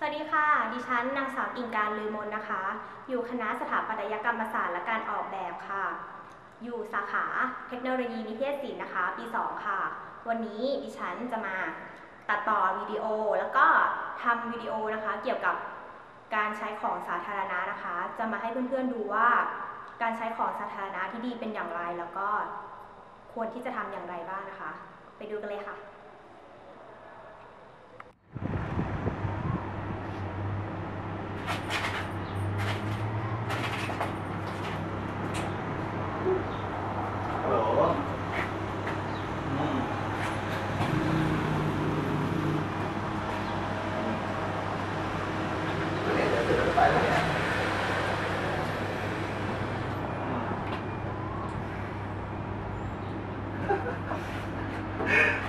สวัสดีค่ะ ดิฉันนางสาวกิ่งการลือมนนะคะ อยู่คณะสถาปัตยกรรมศาสตร์และการออกแบบค่ะ อยู่สาขาเทคโนโลยีนิเทศศิลป์นะคะ ปี 2 ค่ะ วันนี้ดิฉันจะมาตัดต่อวิดีโอแล้วก็ทำวิดีโอนะคะเกี่ยวกับการใช้ของสาธารณะนะคะ จะมาให้เพื่อนๆดูว่าการใช้ของสาธารณะที่ดีเป็นอย่างไรแล้วก็ควรที่จะทำอย่างไรบ้างนะคะ ไปดูกันเลยค่ะ ฮัลโหลอืมเนี่ย เดี๋ยวเดี๋ยวไปแล้วเนี่ย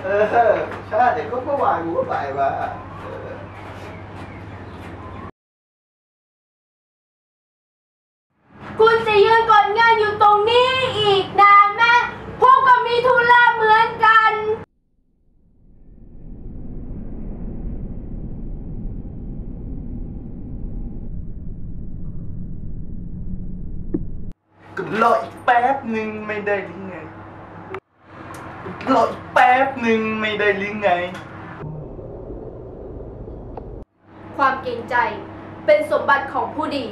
เออ ใช่ก็เมื่อวานกูก็ไปมาเออ คุณจะยืนกดเงินอยู่ตรงนี้อีกนานไหมพวกก็มีธุระเหมือนกัน ก็ รออีกแป๊บหนึ่งไม่ได้หรือไงรออีกแป๊บหนึ่งไม่ได้หรือไง ความเกรงใจเป็นสมบัติของผู้ดี